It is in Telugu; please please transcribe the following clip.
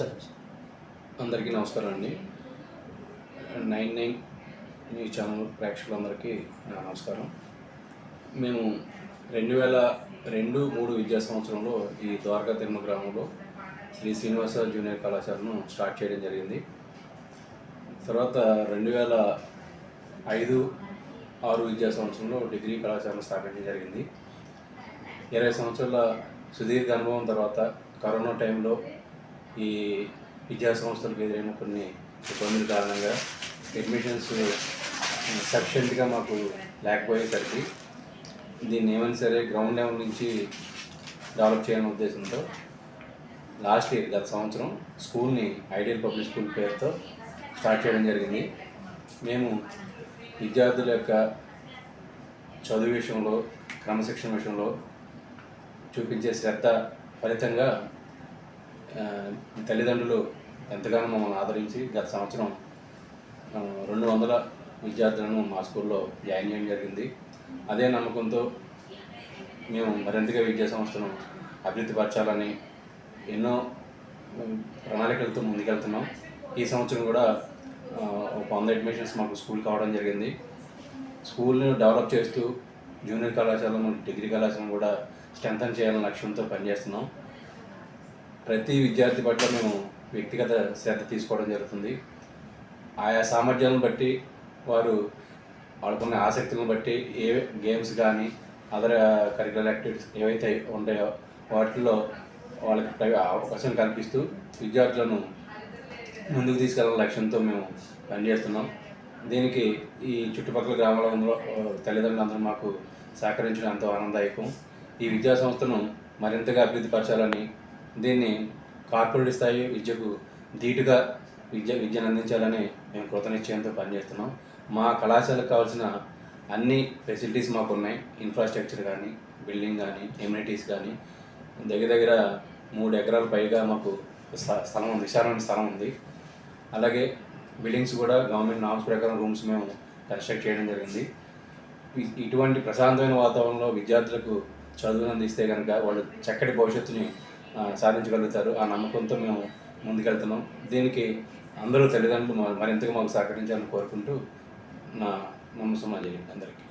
అందరికీ నమస్కారం అండి. నైన్ నైన్ న్యూస్ ఛానల్ ప్రేక్షకులందరికీ నా నమస్కారం. మేము రెండు వేల రెండు మూడు విద్యా సంవత్సరంలో ఈ ద్వారకా తిరుమ గ్రామంలో శ్రీ శ్రీనివాస జూనియర్ కళాశాలను స్టార్ట్ చేయడం జరిగింది. తర్వాత రెండు వేల ఐదు ఆరు విద్యా సంవత్సరంలో డిగ్రీ కళాశాలను స్థాపించడం జరిగింది. ఇరవై సంవత్సరాల సుదీర్ఘ అనుభవం తర్వాత కరోనా టైంలో ఈ విద్యా సంస్థలకు ఎదురైన కొన్ని ఇబ్బందుల కారణంగా అడ్మిషన్స్ సఫిషియెంట్గా మాకు లేకపోయేసరికి దీన్ని ఏమైనా సరే గ్రౌండ్ లెవెల్ నుంచి డెవలప్ చేయాలనే ఉద్దేశంతో లాస్ట్ ఇయర్ గత సంవత్సరం స్కూల్ని ఐడియల్ పబ్లిక్ స్కూల్ పేరుతో స్టార్ట్ చేయడం జరిగింది. మేము విద్యార్థుల యొక్క చదువు విషయంలో క్రమశిక్షణ విషయంలో చూపించే శ్రద్ధ ఫలితంగా తల్లిదండ్రులు ఎంతగానో మమ్మల్ని ఆదరించి గత సంవత్సరం రెండు వందల విద్యార్థులను మా స్కూల్లో జాయిన్ చేయడం జరిగింది. అదే నమ్మకంతో మేము మరింతగా విద్యా సంస్థను అభివృద్ధి పరచాలని ఎన్నో ప్రణాళికలతో ముందుకెళ్తున్నాం. ఈ సంవత్సరం కూడా ఒక వంద అడ్మిషన్స్ మాకు స్కూల్ కావడం జరిగింది. స్కూల్ని డెవలప్ చేస్తూ జూనియర్ కళాశాల డిగ్రీ కళాశాలను కూడా స్ట్రెంథన్ చేయాలనే లక్ష్యంతో పనిచేస్తున్నాం. ప్రతి విద్యార్థి పట్ల మేము వ్యక్తిగత శ్రద్ధ తీసుకోవడం జరుగుతుంది. ఆయా సామర్థ్యాలను బట్టి వారు వాళ్ళకున్న ఆసక్తులను బట్టి ఏ గేమ్స్ కానీ అదర్ కరికులర్ యాక్టివిటీస్ ఏవైతే ఉంటాయో వాటిల్లో వాళ్ళకి అవకాశం కల్పిస్తూ విద్యార్థులను ముందుకు తీసుకెళ్ళాలనే లక్ష్యంతో మేము పనిచేస్తున్నాం. దీనికి ఈ చుట్టుపక్కల గ్రామాలలో తల్లిదండ్రులందరూ మాకు సహకరించడం ఎంతో ఆనందదాయకం. ఈ విద్యా సంస్థను మరింతగా అభివృద్ధి పరచాలని దీన్ని కార్పొరేట్ స్థాయి విద్యకు ధీటుగా విద్య విద్యను అందించాలని మేము కృతనిశ్చయంతో పనిచేస్తున్నాం. మా కళాశాలకు కావాల్సిన అన్ని ఫెసిలిటీస్ మాకు ఉన్నాయి ఇన్ఫ్రాస్ట్రక్చర్ కానీ బిల్డింగ్ కానీ ఎమ్యూనిటీస్ కానీ దగ్గర దగ్గర మూడు ఎకరాల పైగా మాకు స్థ- స్థలం ఉంది విశాలమైన స్థలం ఉంది. అలాగే బిల్డింగ్స్ కూడా గవర్నమెంట్ నామ్స్ ప్రకారం రూమ్స్ మేము కన్స్ట్రక్ట్ చేయడం జరిగింది. ఇటువంటి ప్రశాంతమైన వాతావరణంలో విద్యార్థులకు చదువును అందిస్తే కనుక వాళ్ళు చక్కటి భవిష్యత్తుని సాధించగలుగుతారు. ఆ నమ్మకంతో మేము ముందుకెళ్తున్నాం. దీనికి అందరూ తల్లిదండ్రులు మరింతగా మాకు సహకరించాలని కోరుకుంటూ నా నమస్కారం అందరికీ.